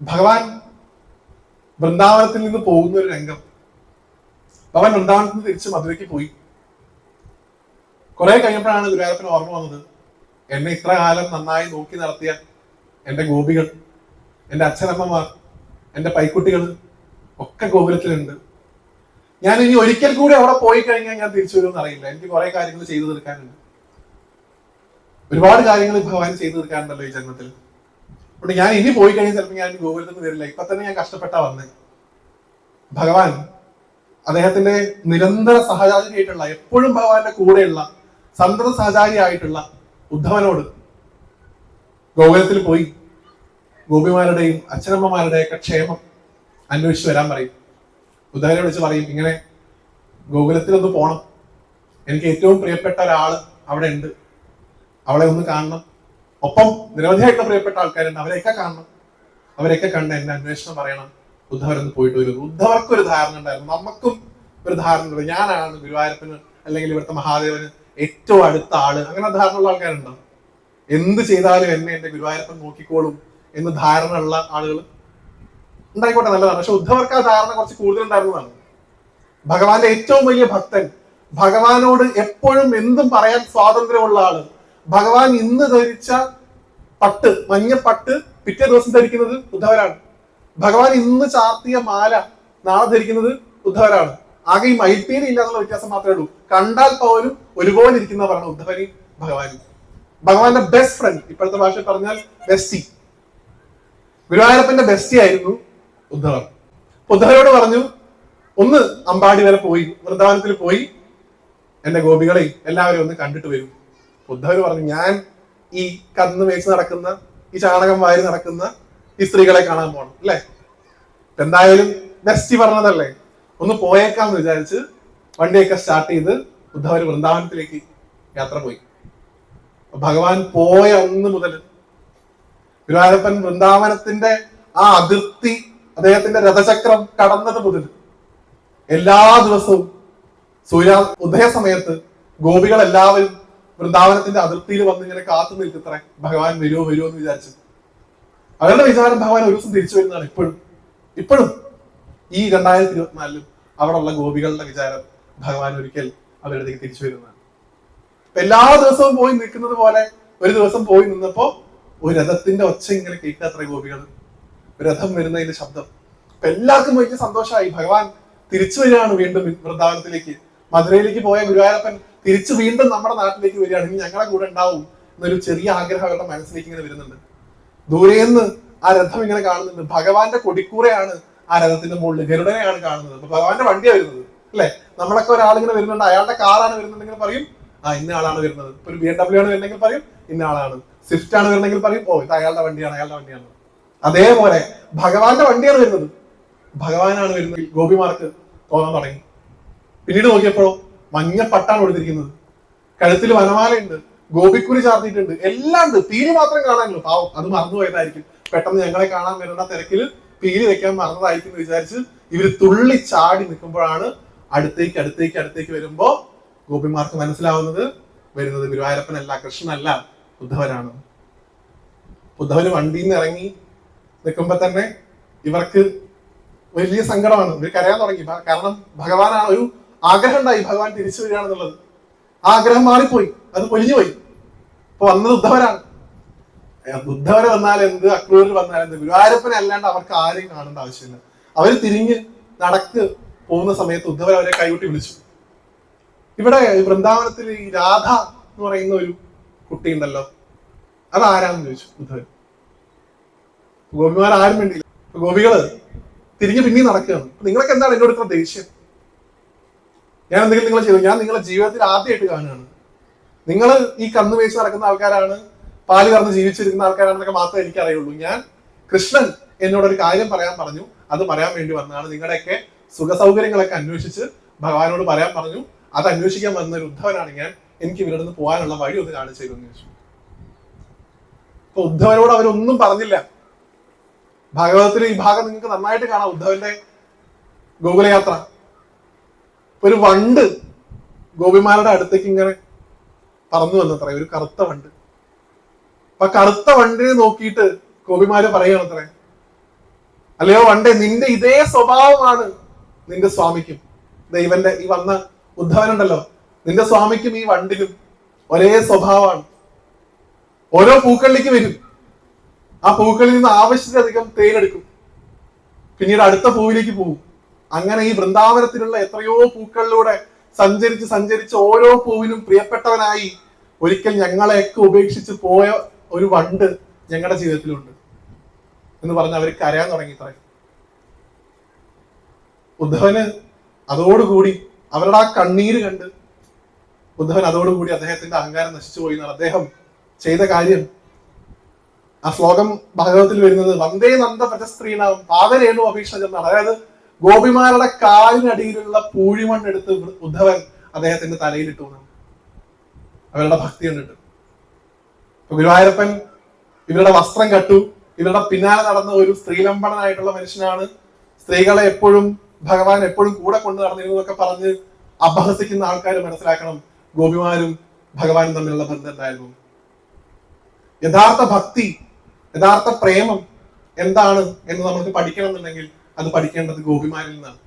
ഭഗവാൻ വൃന്ദാവനത്തിൽ നിന്ന് പോകുന്ന ഒരു രംഗം. ഭഗവാൻ വൃന്ദാവനത്തിൽ നിന്ന് തിരിച്ച് മധുരയ്ക്ക് പോയി. കുറെ കഴിഞ്ഞപ്പോഴാണ് ഗുരുവായൂരപ്പന് ഓർമ്മ വന്നത്. എന്നെ ഇത്ര കാലം നന്നായി നോക്കി നടത്തിയ എന്റെ ഗോപികൾ എന്റെ അച്ഛനമ്മമാർ എന്റെ പൈക്കുട്ടികൾ ഒക്കെ ഗോകുലത്തിലുണ്ട്. ഞാൻ ഇനി ഒരിക്കൽ കൂടി അവിടെ പോയി കഴിഞ്ഞാൽ ഞാൻ തിരിച്ചു വരുമെന്ന് അറിയില്ല. എനിക്ക് കുറെ കാര്യങ്ങൾ ചെയ്തു തീർക്കാനുണ്ട്. ഒരുപാട് കാര്യങ്ങൾ ഭഗവാൻ ചെയ്തു തീർക്കാനുണ്ടല്ലോ ഈ ജന്മത്തിൽ. അതുകൊണ്ട് ഞാൻ ഇനി പോയി കഴിഞ്ഞാൽ ചിലപ്പോൾ ഞാൻ ഗോകുലത്തിൽ നിന്ന് വരില്ല. ഇപ്പൊ തന്നെ ഞാൻ കഷ്ടപ്പെട്ടാ വന്നേ. ഭഗവാൻ അദ്ദേഹത്തിന്റെ നിരന്തര സഹചാരിയായിട്ടുള്ള എപ്പോഴും ഭഗവാന്റെ കൂടെയുള്ള സന്തത സഹചാരിയായിട്ടുള്ള ഉദ്ധവനോട് ഗോകുലത്തിൽ പോയി ഗോപിമാരുടെയും അച്ഛനമ്മമാരുടെയൊക്കെ ക്ഷേമം അന്വേഷിച്ച് വരാൻ പറയും. ഉദ്ധവനെ വിളിച്ച് പറയും ഇങ്ങനെ ഗോകുലത്തിലൊന്ന് പോണം. എനിക്ക് ഏറ്റവും പ്രിയപ്പെട്ട ഒരാൾ അവിടെ ഉണ്ട്. അവളെ ഒന്ന് കാണണം. ഒപ്പം നിരവധിയായിട്ടുള്ള പ്രിയപ്പെട്ട ആൾക്കാരുണ്ട്. അവരെയൊക്കെ കാണണം. അവരെയൊക്കെ കണ്ട് എന്നെ അന്വേഷണം പറയണം. ഉദ്ധവരൊന്ന് പോയിട്ട് വരും ഉദ്ധവർക്ക് ഒരു ധാരണ ഉണ്ടായിരുന്നു. നമുക്കും ഒരു ധാരണ ഉണ്ട്. ഞാനാണ് ഗുരുവായൂരപ്പന് അല്ലെങ്കിൽ ഇവിടുത്തെ മഹാദേവന് ഏറ്റവും അടുത്ത ആൾ. അങ്ങനെ ധാരണ ഉള്ള ആൾക്കാരുണ്ടാവും എന്ത് ചെയ്താലും എന്നെ എന്റെ ഗുരുവായൂരപ്പൻ നോക്കിക്കോളും എന്ന് ധാരണ ഉള്ള ആളുകൾ ഉണ്ടായിക്കോട്ടെ നല്ലതാണ്. പക്ഷെ ഉദ്ധവർക്ക് ആ ധാരണ കുറച്ച് കൂടുതൽ ഉണ്ടായിരുന്നതാണ് ഭഗവാന്റെ ഏറ്റവും വലിയ ഭക്തൻ ഭഗവാനോട് എപ്പോഴും എന്തും പറയാൻ സ്വാതന്ത്ര്യമുള്ള ആൾ ഭഗവാൻ ഇന്ന് ധരിച്ച പട്ട് മഞ്ഞ പട്ട് പിറ്റേ ദിവസം ധരിക്കുന്നത് ഉദ്ധവരാണ്. ഭഗവാൻ ഇന്ന് ചാർത്തിയ മാല നാളെ ധരിക്കുന്നത് ഉദ്ധവരാണ്. ആകെ ഈ മയിൽപ്പീലി ഇല്ല എന്നുള്ള വ്യത്യാസം മാത്രമേ ഉള്ളൂ. കണ്ടാൽ പോലും ഒരുപോലെ ഇരിക്കുന്നവരാണ് ഉദ്ധവനി ഭഗവാനും. ഭഗവാന്റെ ബെസ്റ്റ് ഫ്രണ്ട് ഇപ്പോഴത്തെ ഭാഷ പറഞ്ഞാൽ ബെസ്റ്റി ഗുരുവായൂരപ്പന്റെ ബെസ്റ്റി ആയിരുന്നു ഉദ്ധവർ ഉദ്ധവരോട് പറഞ്ഞു ഒന്ന് അമ്പാടി വരെ പോയി വൃന്ദാവനത്തിൽ പോയി. എന്റെ ഗോപികളെയും എല്ലാവരും ഒന്ന് കണ്ടിട്ട് വരും. ഉദ്ധവർ പറഞ്ഞു ഞാൻ ഈ കന്ന് മേച്ച് നടക്കുന്ന ഈ ചാണകം വാരി നടക്കുന്ന ഈ സ്ത്രീകളെ കാണാൻ പോകണം അല്ലേ? എന്തായാലും നെസ്റ്റി പറഞ്ഞതല്ലേ? ഒന്ന് പോയേക്കാന്ന് വിചാരിച്ച് വണ്ടിയൊക്കെ സ്റ്റാർട്ട് ചെയ്ത് ഉദ്ധവർ വൃന്ദാവനത്തിലേക്ക് യാത്ര പോയി. ഭഗവാൻ പോയ അന്ന് മുതൽ ഗുരുവായൂരപ്പൻ വൃന്ദാവനത്തിന്റെ ആ അതിർത്തി അദ്ദേഹത്തിന്റെ രഥചക്രം കടന്നത് മുതൽ എല്ലാ ദിവസവും സൂര്യ ഉദയ സമയത്ത് ഗോപികൾ എല്ലാവരും വൃന്ദാവനത്തിന്റെ അതിർത്തിയിൽ വന്ന് ഇങ്ങനെ കാത്തു നിൽക്കത്രേ ഭഗവാൻ വരുമോ വരുമോ എന്ന് വിചാരിച്ചു. അവരുടെ വിചാരം ഭഗവാൻ ഒരു ദിവസം തിരിച്ചു വരുന്നതാണ് ഇപ്പോഴും. ഇപ്പോഴും ഈ രണ്ടായിരത്തി ഇരുപത്തിനാലിലും അവിടെ ഉള്ള ഗോപികളുടെ വിചാരം ഭഗവാൻ ഒരിക്കൽ അവരുടെ തിരിച്ചു വരുന്നതാണ്. എല്ലാ ദിവസവും പോയി നിൽക്കുന്നത് പോലെ ഒരു ദിവസം പോയി നിന്നപ്പോ ഒരു രഥത്തിന്റെ ഒച്ച ഇങ്ങനെ കേൾക്കാത്ര ഗോപികൾ രഥം വരുന്നതിന്റെ ശബ്ദം. എല്ലാവർക്കും വലിയ സന്തോഷമായി. ഭഗവാൻ തിരിച്ചു വരികയാണ് വീണ്ടും വൃന്ദാവനത്തിലേക്ക്. മധുരയിലേക്ക് പോയ ഗുരുവായൂരപ്പൻ തിരിച്ചു വീണ്ടും നമ്മുടെ നാട്ടിലേക്ക് വരികയാണെങ്കിൽ ഞങ്ങളുടെ കൂടെ ഉണ്ടാവും എന്നൊരു ചെറിയ ആഗ്രഹം അവരുടെ മനസ്സിലേക്ക് ഇങ്ങനെ വരുന്നുണ്ട്. ദൂരേന്ന് ആ രഥം ഇങ്ങനെ കാണുന്നുണ്ട്. ഭഗവാന്റെ കൊടിക്കൂറയാണ് ആ രഥത്തിന്റെ മുകളിൽ ഗരുഡനെയാണ് കാണുന്നത്. അപ്പൊ ഭഗവാന്റെ വണ്ടിയാണ് വരുന്നത് അല്ലെ? നമ്മളൊക്കെ ഒരാളിങ്ങനെ വരുന്നുണ്ട് അയാളുടെ കാറാണ് വരുന്നുണ്ടെങ്കിൽ പറയും. ആ ഇന്ന ആളാണ് വരുന്നത്. ഇപ്പൊ ഒരു ബി എം ഡബ്ല്യു ആണ് വരുന്നെങ്കിൽ പറയും ഇന്ന ആളാണ്. സ്വിഫ്റ്റ് ആണ് വരുന്നെങ്കിൽ പറയും ഓ ഇത് അയാളുടെ വണ്ടിയാണ് അയാളുടെ വണ്ടിയാണ്. അതേപോലെ ഭഗവാന്റെ വണ്ടിയാണ് വരുന്നത്. ഭഗവാനാണ് വരുന്നത്. ഗോപിമാർക്ക് തോന്നാൻ തുടങ്ങി. പിന്നീട് നോക്കിയപ്പോഴോ മഞ്ഞ പട്ടാണ് കൊടുത്തിരിക്കുന്നത് കഴുത്തിൽ വനമാലയുണ്ട് ഗോപിക്കുരി ചാർത്തിയിട്ടുണ്ട് എല്ലാം ഉണ്ട്. പീലി മാത്രം കാണാനല്ലോ. പാവം അത് മറന്നുപോയതായിരിക്കും പെട്ടെന്ന് ഞങ്ങളെ കാണാൻ വരുന്ന തിരക്കിൽ പീലി വെക്കാൻ മറന്നതായിരിക്കും എന്ന് വിചാരിച്ച് ഇവർ തുള്ളി ചാടി നിൽക്കുമ്പോഴാണ് അടുത്തേക്ക് അടുത്തേക്ക് അടുത്തേക്ക് വരുമ്പോ ഗോപിമാർക്ക് മനസ്സിലാവുന്നത് വരുന്നത് ഗുരുവായൂരപ്പനല്ല കൃഷ്ണനല്ല ഉദ്ധവനാണ്. ഉദ്ധവന് വണ്ടിയിൽ നിന്ന് ഇറങ്ങി നിൽക്കുമ്പോ തന്നെ ഇവർക്ക് വലിയ സങ്കടമാണ്. ഇവർ കരയാൻ തുടങ്ങി. കാരണം ഭഗവാനാണ് ഒരു ആഗ്രഹം ഉണ്ടായി ഭഗവാൻ തിരിച്ചു വരികയാണെന്നുള്ളത്. ആഗ്രഹം മാറിപ്പോയി അത് പൊലിഞ്ഞുപോയി. ഇപ്പൊ വന്നത് ഉദ്ധവരാണ്. ഉദ്ധവര് വന്നാൽ എന്ത് അക്രൂരിൽ വന്നാൽ എന്ത്? ഗുരുവായൂരപ്പനെ അല്ലാണ്ട് അവർക്ക് ആരെയും കാണേണ്ട ആവശ്യമില്ല. അവർ തിരിഞ്ഞ് നടക്ക് പോകുന്ന സമയത്ത് ഉദ്ധവർ അവരെ കൈകൂട്ടി വിളിച്ചു. ഇവിടെ വൃന്ദാവനത്തിൽ ഈ രാധ എന്ന് പറയുന്ന ഒരു കുട്ടി ഉണ്ടല്ലോ. അതാരാന്ന് ചോദിച്ചു ഉദ്ധവൻ. ഗോപിമാർ ആരും വേണ്ടിയില്ല അപ്പൊ ഗോപികൾ തിരിഞ്ഞ് പിന്നെയും നടക്കുകയാണ്. നിങ്ങളൊക്കെ എന്താണ് എന്നോട് ഇത്ര ദേഷ്യം? ഞാൻ എന്തെങ്കിലും നിങ്ങൾ ചെയ്തു. ഞാൻ നിങ്ങളെ ജീവിതത്തിൽ ആദ്യമായിട്ട് കാണുകയാണ്. നിങ്ങൾ ഈ കന്ന് വേച്ച് നടക്കുന്ന ആൾക്കാരാണ് പാൽ കറന്ന് ജീവിച്ചിരിക്കുന്ന ആൾക്കാരാണെന്നൊക്കെ മാത്രമേ എനിക്ക് അറിയുള്ളൂ ഞാൻ കൃഷ്ണൻ എന്നോട് ഒരു കാര്യം പറയാൻ പറഞ്ഞു. അത് പറയാൻ വേണ്ടി വന്നതാണ്. നിങ്ങളുടെയൊക്കെ സുഖ സൗകര്യങ്ങളൊക്കെ അന്വേഷിച്ച് ഭഗവാനോട് പറയാൻ പറഞ്ഞു. അത് അന്വേഷിക്കാൻ വന്ന ഒരു ഉദ്ധവനാണ് ഞാൻ. എനിക്ക് ഇവരുടെ നിന്ന് പോകാനുള്ള വഴി ഒന്ന് കാണിച്ചു തരുമെന്ന് ചോദിച്ചു. അപ്പൊ ഉദ്ധവനോട് അവരൊന്നും പറഞ്ഞില്ല. ഭാഗവതത്തിലെ ഈ ഭാഗം നിങ്ങൾക്ക് നന്നായിട്ട് കാണാം. ഉദ്ധവന്റെ ഗോകുലയാത്ര. ഒരു വണ്ട് ഗോപിമാരുടെ അടുത്തേക്ക് ഇങ്ങനെ പറന്നു വന്നത്രേ ഒരു കറുത്ത വണ്ട്. അപ്പൊ കറുത്ത വണ്ടിനെ നോക്കിയിട്ട് ഗോപിമാര് പറയണത്രേ അല്ലയോ വണ്ടേ നിന്റെ ഇതേ സ്വഭാവമാണ് നിന്റെ സ്വാമിക്കും. ദൈവന്റെ ഈ വന്ന ഉദ്ധവനുണ്ടല്ലോ നിന്റെ സ്വാമിക്കും ഈ വണ്ടിനും ഒരേ സ്വഭാവമാണ്. ഓരോ പൂക്കളിലേക്ക് വരും. ആ പൂക്കളിൽ നിന്ന് ആവശ്യത്തിലധികം തേനെടുക്കും. പിന്നീട് അടുത്ത പൂവിലേക്ക് പോകും അങ്ങനെ ഈ വൃന്ദാവനത്തിലുള്ള എത്രയോ പൂക്കളിലൂടെ സഞ്ചരിച്ച് സഞ്ചരിച്ച് ഓരോ പൂവിനും പ്രിയപ്പെട്ടവനായി ഒരിക്കൽ ഞങ്ങളെയൊക്കെ ഉപേക്ഷിച്ച് പോയ ഒരു വണ്ട് ഞങ്ങളുടെ ജീവിതത്തിലുണ്ട്. എന്ന് പറഞ്ഞ് അവർ കരയാൻ തുടങ്ങി പറയും ഉദ്ധവന് അതോടുകൂടി അവരുടെ ആ കണ്ണീര് കണ്ട് ഉദ്ധവൻ അതോടുകൂടി അദ്ദേഹത്തിന്റെ അഹങ്കാരം നശിച്ചു പോയി എന്നാണ് അദ്ദേഹം ചെയ്ത കാര്യം. ആ ശ്ലോകം ഭാഗവത്തിൽ വരുന്നത് വന്ദേ നന്ദ പരസ്ത്രീണാം പാതരേണു എന്നാണ്. അതായത് ഗോപിമാരുടെ കാലിനടിയിലുള്ള പൂഴിമണ്ണെടുത്ത് ഉദ്ധവൻ അദ്ദേഹത്തിന്റെ തലയിലിട്ടു അവരുടെ ഭക്തി കണ്ടിട്ട്. ഗുരുവായൂരപ്പൻ ഇവരുടെ വസ്ത്രം കട്ടു. ഇവരുടെ പിന്നാലെ നടന്ന ഒരു സ്ത്രീലംബണനായിട്ടുള്ള മനുഷ്യനാണ്. സ്ത്രീകളെ എപ്പോഴും ഭഗവാൻ എപ്പോഴും കൂടെ കൊണ്ടു നടന്നിരുന്നതൊക്കെ പറഞ്ഞ് അപഹസിക്കുന്ന ആൾക്കാർ മനസ്സിലാക്കണം ഗോപിമാരും ഭഗവാനും തമ്മിലുള്ള ബന്ധം എന്തായിരുന്നു. യഥാർത്ഥ ഭക്തി യഥാർത്ഥ പ്രേമം എന്താണ് എന്ന് നമുക്ക് പഠിക്കണം എന്നുണ്ടെങ്കിൽ അത് പഠിക്കേണ്ടത് ഗോപിമാരിൽ നിന്നാണ്.